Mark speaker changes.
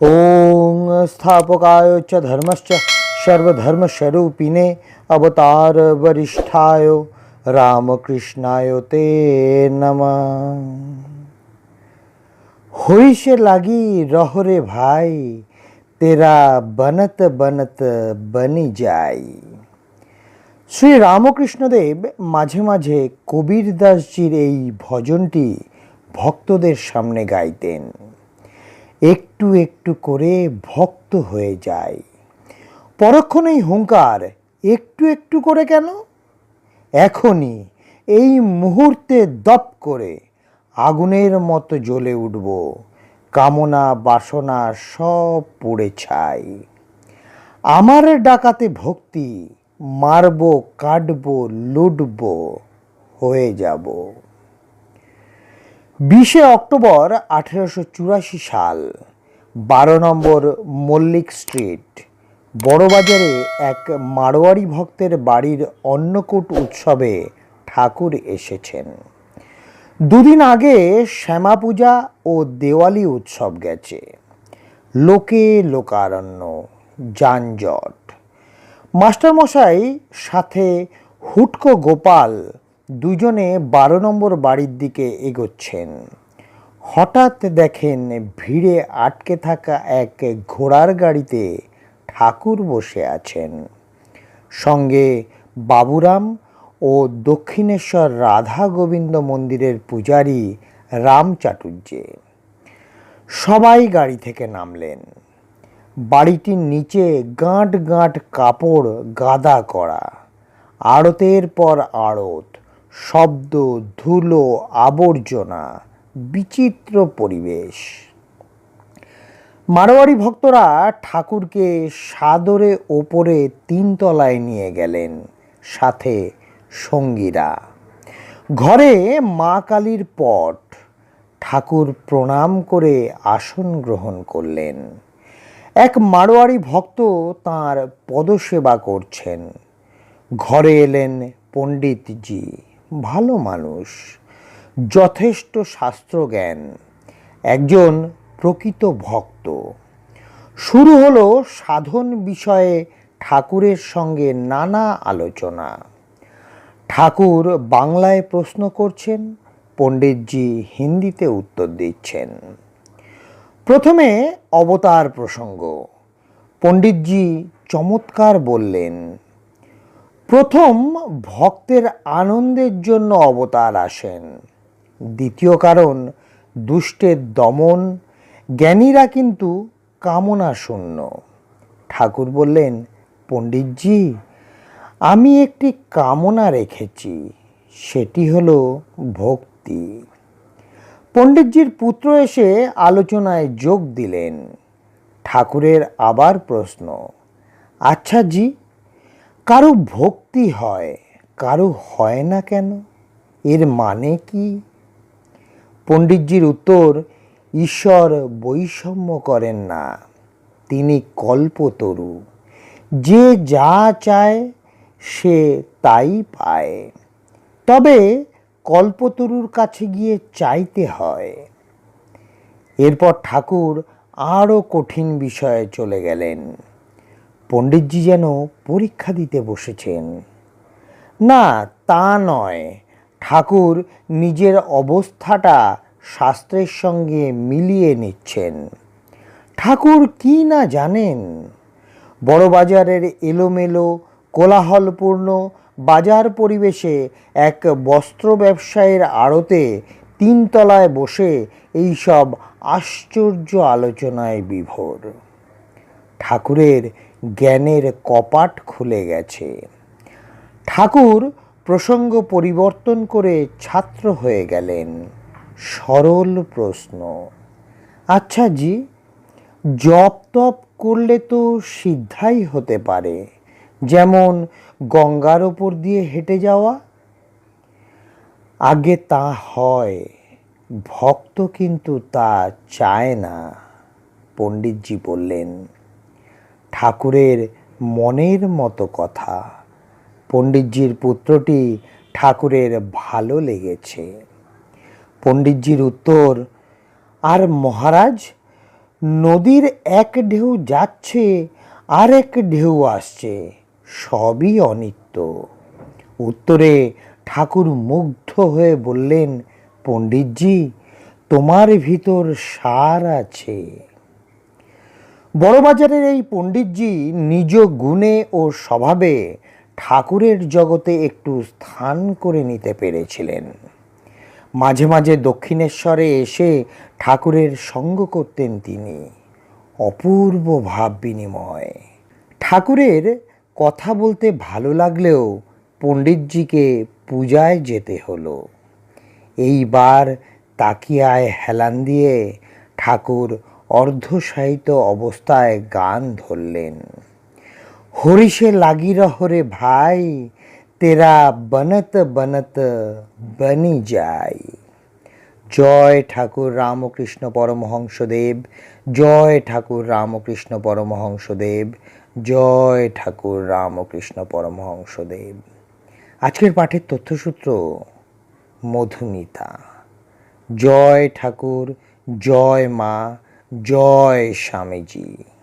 Speaker 1: ॐ स्थापकाय च धर्मश्च सर्वधर्मस्वरूपिणे अवतारवरिष्ठाय रामकृष्णाय ते नमः होइसे लागी रहोरे भाई तेरा बनत बनत बनी যাই শ্রী রামকৃষ্ণদেব মাঝে মাঝে কবির দাসজির এই ভজনটি ভক্তদের সামনে গাইতেন একটু একটু করে ভক্ত হয়ে যায়। পরক্ষণেই হুঙ্কার, একটু একটু করে কেন? এখনই এই মুহূর্তে দপ করে আগুনের মতো জ্বলে উঠব, কামনা বাসনা সব পুড়ে ছাই। আমার ডাকাতে ভক্তি, মারব, কাটব, লুটব, হয়ে যাব। বিশে অক্টোবর আঠেরোশো চুরাশি সাল, বারো নম্বর মল্লিক স্ট্রিট, বড়বাজারে এক মারোয়ারি ভক্তের বাড়ির অন্নকূট উৎসবে ঠাকুর এসেছেন। দুদিন আগে শ্যামা পূজা ও দেওয়ালি উৎসব গেছে। লোকে লোকারণ্য, যানজট। মাস্টারমশাই সাথে হুটকো গোপাল দুজনে বারো নম্বর বাড়ির দিকে এগোচ্ছেন। হঠাৎ দেখেন ভিড়ে আটকে থাকা এক ঘোড়ার গাড়িতে ঠাকুর বসে আছেন। সঙ্গে বাবুরাম ও দক্ষিণেশ্বর রাধা গোবিন্দ মন্দিরের পূজারী রাম চাটুর্যে। সবাই গাড়ি থেকে নামলেন। বাড়িটির নিচে গাঁট গাঁট কাপড় গাদা করা। আড়তের পর আড়ত। শব্দ, ধুলো, আবর্জনা, বিচিত্র পরিবেশ। মারোয়ারি ভক্তরা ঠাকুরকে সাদরে ওপরে তিনতলায় নিয়ে গেলেন, সাথে সঙ্গীরা। ঘরে মা কালীর পট, ঠাকুর প্রণাম করে আসন গ্রহণ করলেন। এক মারোয়ারি ভক্ত তার পদসেবা করছেন। ঘরে এলেন পণ্ডিতজি। ভালো মানুষ, যথেষ্ট শাস্ত্রজ্ঞান, একজন প্রকৃত ভক্ত। শুরু হলো সাধন বিষয়ে ঠাকুরের সঙ্গে নানা আলোচনা। ঠাকুর বাংলায় প্রশ্ন করছেন, পণ্ডিতজি হিন্দিতে উত্তর দিচ্ছেন। প্রথমে অবতার প্রসঙ্গ। পণ্ডিতজি চমৎকার বললেন প্রথম ভক্তের আনন্দের জন্য অবতার আসেন। দ্বিতীয় কারণ, দুষ্টের দমন, জ্ঞানীরা কিন্তু কামনা শূন্য। ঠাকুর বললেন, পণ্ডিতজি, আমি একটি কামনা রেখেছি, সেটি হলো ভক্তি। পণ্ডিতজির পুত্র এসে আলোচনায় যোগ দিলেন। ঠাকুরের আবার প্রশ্ন আচ্ছা জি কারও ভক্তি হয়, কারও হয় না কেন? এর মানে কি? পণ্ডিতজির উত্তর, ঈশ্বর বৈষম্য করেন না, তিনি কল্পতরু। যে যা চায়, সে তাই পায়। তবে কল্পতরুর কাছে গিয়ে চাইতে হয়। এরপর ঠাকুর আরও কঠিন বিষয়ে চলে গেলেন। পণ্ডিতজি যেন পরীক্ষা দিতে বসেছেন। না, তা নয়। ঠাকুর নিজের অবস্থাটা শাস্ত্রের সঙ্গে মিলিয়ে নিচ্ছেন। ঠাকুর কি না জানেন? বড়বাজারের এলোমেলো, কোলাহলপূর্ণ বাজার পরিবেশে এক বস্ত্র ব্যবসায়ীর আড়তে তিনতলায় বসে এইসব আশ্চর্য আলোচনায় বিভোর। ঠাকুরের জ্ঞানের কপাট খুলে গেছে। ঠাকুর প্রসঙ্গ পরিবর্তন করে ছাত্র হয়ে গেলেন। সরল প্রশ্ন। আচ্ছা জি, জপ তপ করলে তো সিদ্ধাই হতে পারে, যেমন গঙ্গার ওপর দিয়ে হেঁটে যাওয়া। আগে তা হয়, ভক্ত কিন্তু তা চায় না, পণ্ডিতজি বললেন। ঠাকুরের মনের মতো কথা। পণ্ডিতজির পুত্রটি ঠাকুরের ভালো লেগেছে। পণ্ডিতজির উত্তর, আর মহারাজ, নদীর এক ঢেউ যাচ্ছে, আর এক ঢেউ আসছে, সবই অনিত্য। উত্তরে ঠাকুর মুগ্ধ হয়ে বললেন, পণ্ডিতজি, তোমার ভিতর সার আছে। বড়বাজারের এই পণ্ডিতজি নিজ গুণে ও স্বভাবে ঠাকুরের জগতে একটু স্থান করে নিতে পেরেছিলেন। মাঝে মাঝে দক্ষিণেশ্বরে এসে ঠাকুরের সঙ্গ করতেন তিনি। অপূর্ব ভাব বিনিময়। ঠাকুরের কথা বলতে ভালো লাগলেও পণ্ডিতজিকে পূজায় যেতে হলো। এইবার তাকিয়ায় হেলান দিয়ে ঠাকুর অর্ধসাহিত অবস্থায় গান ধরলেন। হরিষে লাগি রহরে ভাই, তেরা বনত বনত বনি যাই। জয় ঠাকুর রামকৃষ্ণ পরমহংসদেব, জয় ঠাকুর রামকৃষ্ণ পরমহংসদেব, জয় ঠাকুর রামকৃষ্ণ পরমহংসদেব। আজকের পাঠের তথ্যসূত্র মধুমিতা। জয় ঠাকুর, জয় মা জয় স্বামীজি।